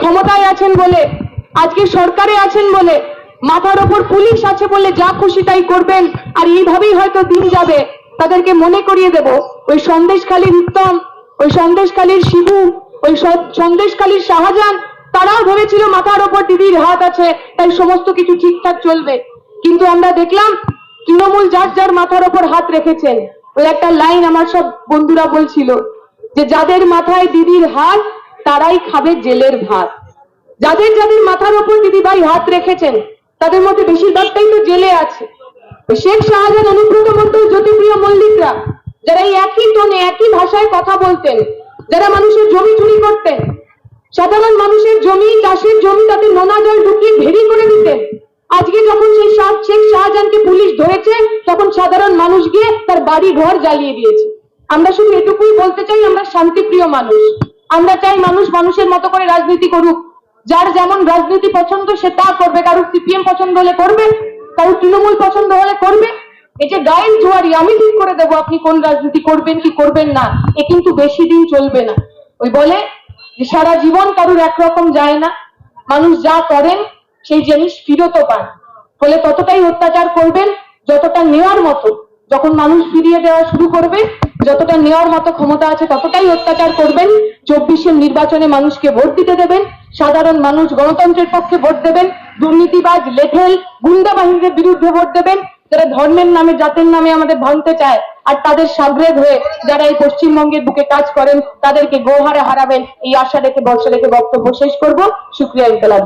ক্ষমতায় আছেন বলে, আজকে সরকারে আছেন বলে, মাথার ওপর পুলিশ আছে বলে যা খুশি তাই করবেন, আর এইভাবেই হয়তো দিন যাবে। তাদেরকে মনে করিয়ে দেব, ওই সন্দেশখালীর উত্তম, ওই সন্দেশখালীর শিবু, ওই স- সন্দেশখালীর শাহজাহান, তারাও ভেবেছিল মাথার ওপর দিদির হাত আছে, তাই সমস্ত কিছু ঠিকঠাক চলবে। কিন্তু আমরা দেখলাম, তৃণমূল যার যার মাথার ওপর হাত রেখেছেন। ওই একটা লাইন আমার সব বন্ধুরা বলছিল, যে যাদের মাথায় দিদির হাত তারাই খাবে জেলের ভাত। যাদের যাদের মাথার ওপর দিদিভাই হাত রেখেছেন, তাদের মধ্যে বেশিরভাগটাই তো জেলে আছে। শেখ শাহজাহান অনুব্রত মন্ডল জ্যোতিপ্রিয় মল্লিকরা, যারা এই একই টোনে, একই ভাষায় কথা বলতেন, যারা মানুষের জমি চুরি করতেন, সাধারণ মানুষের জমি, চাষের জমি তাতে নোনা জল ঢুকিয়ে ভেরি করে দিতেন। আজকে যখন সেই শেখ শাহজাহানকে পুলিশ ধরেছে, তখন সাধারণ মানুষ গিয়ে তার বাড়ি ঘর জ্বালিয়ে দিয়েছে। আমরা শুধু এটুকুই বলতে চাই, আমরা শান্তিপ্রিয় মানুষ। আমরা চাই মানুষ মানুষের মতো করে রাজনীতি করুক। যার যেমন রাজনীতি পছন্দ, সে তা করবে। কারোর সিপিএম পছন্দ হলে করবে, কারোর তৃণমূল পছন্দ হলে করবে। এই যে গায়ের জোয়ারি, আমি ঠিক করে দেবো আপনি কোন রাজনীতি করবেন কি করবেন না। এ কিন্তু বেশি দিন চলবে না। ওই বলে যে সারা জীবন কারুর একরকম যায় না। মানুষ যা করেন, সেই জিনিস ফিরতও পান। ফলে ততটাই অত্যাচার করবেন, যতটা নেওয়ার মতো। যখন মানুষ ফিরিয়ে দেওয়া শুরু করবে, যতটা নেওয়ার মতো ক্ষমতা আছে, ততটাই অত্যাচার করবেন। চব্বিশের নির্বাচনে মানুষকে ভোট দিতে দেবেন, সাধারণ মানুষ গণতন্ত্রের পক্ষে ভোট দেবেন, দুর্নীতিবাজ, লেঠেল, গুন্ডা বাহিনীর বিরুদ্ধে ভোট দেবেন, যারা ধর্মের নামে, জাতের নামে আমাদের ভাঙতে চায় আর তাদের সাগ্রেদ হয়ে যারা এই পশ্চিমবঙ্গের বুকে কাজ করেন, তাদেরকে গোহারে হারাবেন, এই আশা রেখে বর্ষা রেখে বক্তব্য শেষ করব। শুক্রিয়া ইনকালাব।